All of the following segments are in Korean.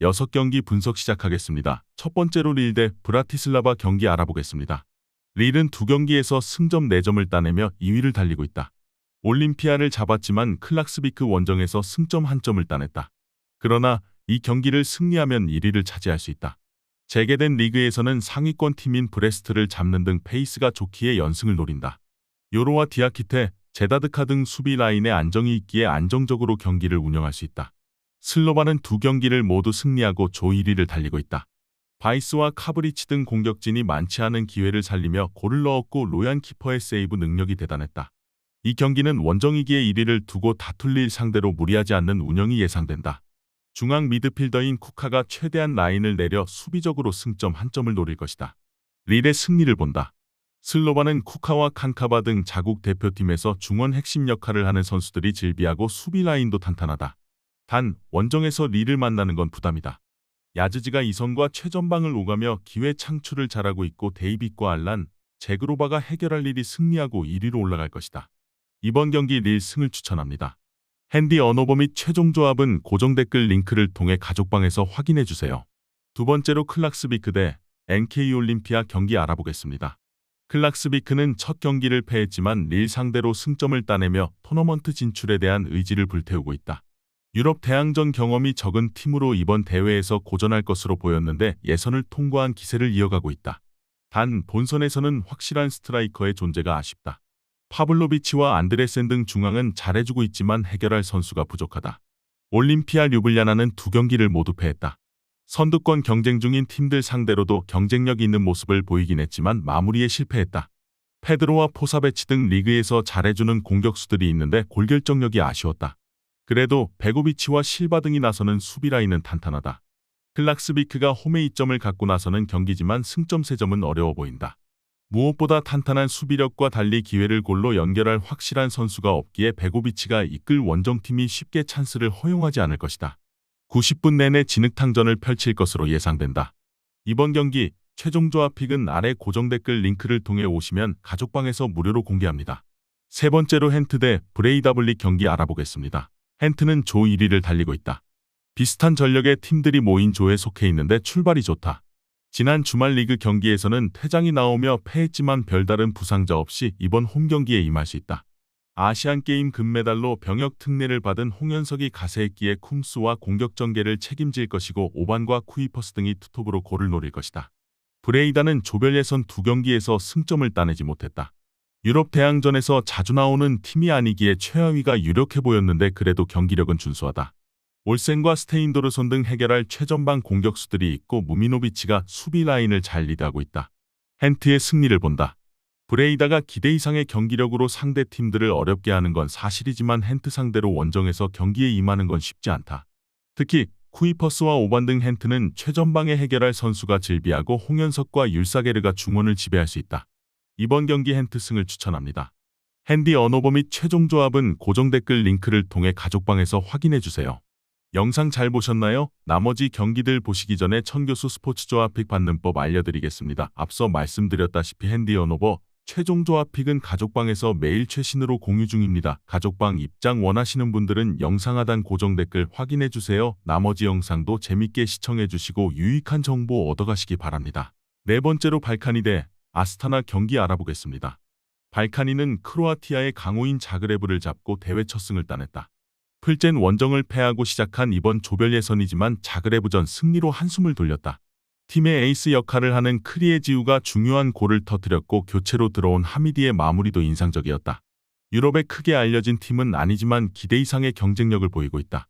6경기 분석 시작하겠습니다. 첫 번째로 릴 대 브라티슬라바 경기 알아보겠습니다. 릴은 두 경기에서 승점 4점을 따내며 2위를 달리고 있다. 올림피아를 잡았지만 클락스비크 원정에서 승점 1점을 따냈다. 그러나 이 경기를 승리하면 1위를 차지할 수 있다. 재개된 리그에서는 상위권 팀인 브레스트를 잡는 등 페이스가 좋기에 연승을 노린다. 요로와 디아키테, 제다드카 등 수비 라인에 안정이 있기에 안정적으로 경기를 운영할 수 있다. 슬로바는 두 경기를 모두 승리하고 조 1위를 달리고 있다. 바이스와 카브리치 등 공격진이 많지 않은 기회를 살리며 골을 넣었고 로얀 키퍼의 세이브 능력이 대단했다. 이 경기는 원정이기에 1위를 두고 다툴 릴 상대로 무리하지 않는 운영이 예상된다. 중앙 미드필더인 쿠카가 최대한 라인을 내려 수비적으로 승점 한 점을 노릴 것이다. 릴의 승리를 본다. 슬로바는 쿠카와 칸카바 등 자국 대표팀에서 중원 핵심 역할을 하는 선수들이 질비하고 수비 라인도 탄탄하다. 단 원정에서 릴을 만나는 건 부담이다. 야즈지가 이선과 최전방을 오가며 기회 창출을 잘하고 있고 데이빗과 알란, 제그로바가 해결할 일이 승리하고 1위로 올라갈 것이다. 이번 경기 릴 승을 추천합니다. 핸디 언어버 및 최종 조합은 고정 댓글 링크를 통해 가족방에서 확인해 주세요. 두 번째로 클락스비크 대 NK 올림피아 경기 알아보겠습니다. 클락스비크는 첫 경기를 패했지만 릴 상대로 승점을 따내며 토너먼트 진출에 대한 의지를 불태우고 있다. 유럽 대항전 경험이 적은 팀으로 이번 대회에서 고전할 것으로 보였는데 예선을 통과한 기세를 이어가고 있다. 단 본선에서는 확실한 스트라이커의 존재가 아쉽다. 파블로비치와 안드레센 등 중앙은 잘해주고 있지만 해결할 선수가 부족하다. 올림피아 류블리아나는 두 경기를 모두 패했다. 선두권 경쟁 중인 팀들 상대로도 경쟁력 있는 모습을 보이긴 했지만 마무리에 실패했다. 페드로와 포사베치 등 리그에서 잘해주는 공격수들이 있는데 골결정력이 아쉬웠다. 그래도 베고비치와 실바 등이 나서는 수비 라인은 탄탄하다. 클락스비크가 홈에 이점을 갖고 나서는 경기지만 승점 3점은 어려워 보인다. 무엇보다 탄탄한 수비력과 달리 기회를 골로 연결할 확실한 선수가 없기에 베고비치가 이끌 원정팀이 쉽게 찬스를 허용하지 않을 것이다. 90분 내내 진흙탕전을 펼칠 것으로 예상된다. 이번 경기 최종 조합 픽은 아래 고정 댓글 링크를 통해 오시면 가족방에서 무료로 공개합니다. 세 번째로 헨트 대 브레이다블리 경기 알아보겠습니다. 헨트는 조 1위를 달리고 있다. 비슷한 전력의 팀들이 모인 조에 속해 있는데 출발이 좋다. 지난 주말 리그 경기에서는 퇴장이 나오며 패했지만 별다른 부상자 없이 이번 홈 경기에 임할 수 있다. 아시안게임 금메달로 병역 특례를 받은 홍현석이 가세했기에 쿰스와 공격 전개를 책임질 것이고 오반과 쿠이퍼스 등이 투톱으로 골을 노릴 것이다. 브레이다는 조별 예선 두 경기에서 승점을 따내지 못했다. 유럽 대항전에서 자주 나오는 팀이 아니기에 최하위가 유력해 보였는데 그래도 경기력은 준수하다. 올센과 스테인도르손 등 해결할 최전방 공격수들이 있고 무미노비치가 수비 라인을 잘 리드하고 있다. 헨트의 승리를 본다. 브레이다가 기대 이상의 경기력으로 상대 팀들을 어렵게 하는 건 사실이지만 헨트 상대로 원정에서 경기에 임하는 건 쉽지 않다. 특히 쿠이퍼스와 오반 등 헨트는 최전방에 해결할 선수가 질비하고 홍현석과 율사게르가 중원을 지배할 수 있다. 이번 경기 헨트 승을 추천합니다. 핸디 언어버 및 최종 조합은 고정 댓글 링크를 통해 가족방에서 확인해 주세요. 영상 잘 보셨나요? 나머지 경기들 보시기 전에 천교수 스포츠 조합 픽 받는 법 알려드리겠습니다. 앞서 말씀드렸다시피 핸디 언어버 최종 조합 픽은 가족방에서 매일 최신으로 공유 중입니다. 가족방 입장 원하시는 분들은 영상 하단 고정 댓글 확인해 주세요. 나머지 영상도 재밌게 시청해 주시고 유익한 정보 얻어가시기 바랍니다. 네 번째로 발카니 대 아스타나 경기 알아보겠습니다. 발카니는 크로아티아의 강호인 자그레브를 잡고 대회 첫 승을 따냈다. 풀젠 원정을 패하고 시작한 이번 조별 예선이지만 자그레브전 승리로 한숨을 돌렸다. 팀의 에이스 역할을 하는 크리에지우가 중요한 골을 터뜨렸고 교체로 들어온 하미디의 마무리도 인상적이었다. 유럽에 크게 알려진 팀은 아니지만 기대 이상의 경쟁력을 보이고 있다.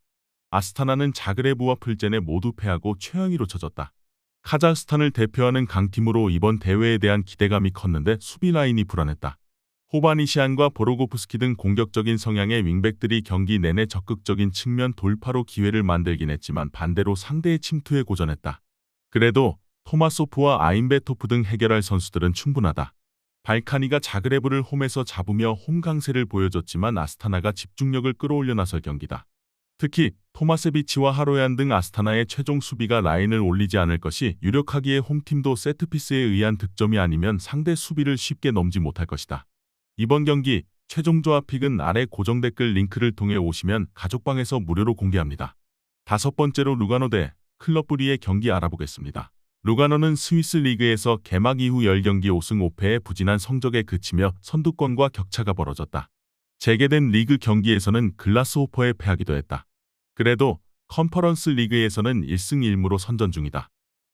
아스타나는 자그레브와 풀젠에 모두 패하고 최하위로 쳐졌다. 카자흐스탄을 대표하는 강팀으로 이번 대회에 대한 기대감이 컸는데 수비 라인이 불안했다. 호바니시안과 보로고프스키 등 공격적인 성향의 윙백들이 경기 내내 적극적인 측면 돌파로 기회를 만들긴 했지만 반대로 상대의 침투에 고전했다. 그래도 토마소프와 아인베토프 등 해결할 선수들은 충분하다. 발카니가 자그레브를 홈에서 잡으며 홈 강세를 보여줬지만 아스타나가 집중력을 끌어올려 나설 경기다. 특히 토마세비치와 하로얀 등 아스타나의 최종 수비가 라인을 올리지 않을 것이 유력하기에 홈팀도 세트피스에 의한 득점이 아니면 상대 수비를 쉽게 넘지 못할 것이다. 이번 경기 최종 조합 픽은 아래 고정 댓글 링크를 통해 오시면 가족방에서 무료로 공개합니다. 다섯 번째로 루가노 대 클럽브리의 경기 알아보겠습니다. 루가노는 스위스 리그에서 개막 이후 10경기 5승 5패의 부진한 성적에 그치며 선두권과 격차가 벌어졌다. 재개된 리그 경기에서는 글라스호퍼에 패하기도 했다. 그래도 컨퍼런스 리그에서는 1승 1무로 선전 중이다.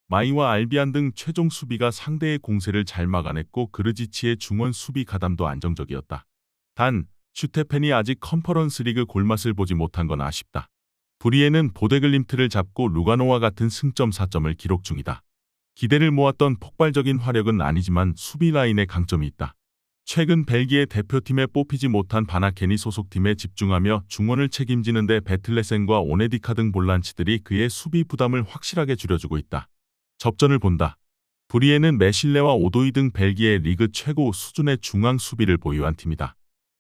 마이와 알비안 등 최종 수비가 상대의 공세를 잘 막아냈고 그르지치의 중원 수비 가담도 안정적이었다. 단, 슈테펜이 아직 컨퍼런스 리그 골맛을 보지 못한 건 아쉽다. 브리에는 보데글림트를 잡고 루가노와 같은 승점 4점을 기록 중이다. 기대를 모았던 폭발적인 화력은 아니지만 수비 라인에 강점이 있다. 최근 벨기에 대표팀에 뽑히지 못한 바나켄이 소속팀에 집중하며 중원을 책임지는데 베틀레센과 오네디카 등 볼란치들이 그의 수비 부담을 확실하게 줄여주고 있다. 접전을 본다. 브리에는 메실레와 오도이 등 벨기에 리그 최고 수준의 중앙 수비를 보유한 팀이다.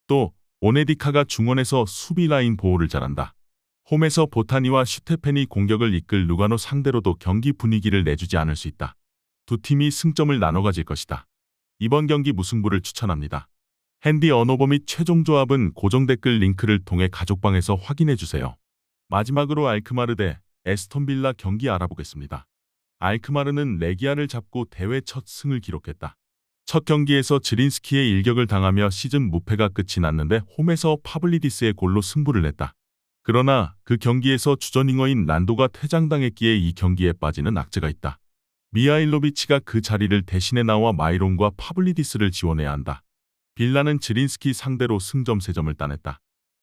또 오네디카가 중원에서 수비 라인 보호를 잘한다. 홈에서 보타니와 슈테펜이 공격을 이끌 루가노 상대로도 경기 분위기를 내주지 않을 수 있다. 두 팀이 승점을 나눠 가질 것이다. 이번 경기 무승부를 추천합니다. 핸디 언어버 및 최종 조합은 고정 댓글 링크를 통해 가족방에서 확인해 주세요. 마지막으로 알크마르 대 에스톤 빌라 경기 알아보겠습니다. 알크마르는 레기아를 잡고 대회 첫 승을 기록했다. 첫 경기에서 지린스키의 일격을 당하며 시즌 무패가 끝이 났는데 홈에서 파블리디스의 골로 승부를 냈다. 그러나 그 경기에서 주전잉어인 란도가 퇴장당했기에 이 경기에 빠지는 악재가 있다. 미하일로비치가 그 자리를 대신해 나와 마이론과 파블리디스를 지원해야 한다. 빌라는 지린스키 상대로 승점 3점을 따냈다.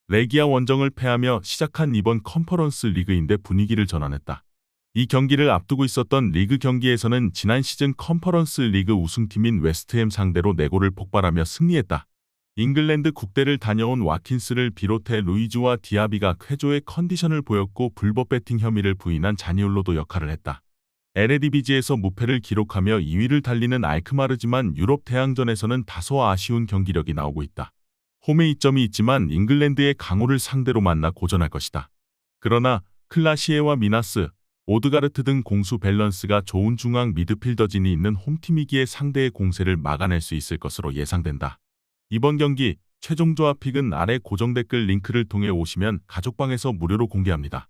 레기아 원정을 패하며 시작한 이번 컨퍼런스 리그인데 분위기를 전환했다. 이 경기를 앞두고 있었던 리그 경기에서는 지난 시즌 컨퍼런스 리그 우승팀인 웨스트햄 상대로 4골을 폭발하며 승리했다. 잉글랜드 국대를 다녀온 와킨스를 비롯해 루이즈와 디아비가 쾌조의 컨디션을 보였고 불법 배팅 혐의를 부인한 자니올로도 역할을 했다. 에레디비지에서 무패를 기록하며 2위를 달리는 알크마르지만 유럽 대항전에서는 다소 아쉬운 경기력이 나오고 있다. 홈에 이점이 있지만 잉글랜드의 강호를 상대로 만나 고전할 것이다. 그러나 클라시에와 미나스, 오드가르트 등 공수 밸런스가 좋은 중앙 미드필더진이 있는 홈팀이기에 상대의 공세를 막아낼 수 있을 것으로 예상된다. 이번 경기 최종 조합 픽은 아래 고정 댓글 링크를 통해 오시면 가족방에서 무료로 공개합니다.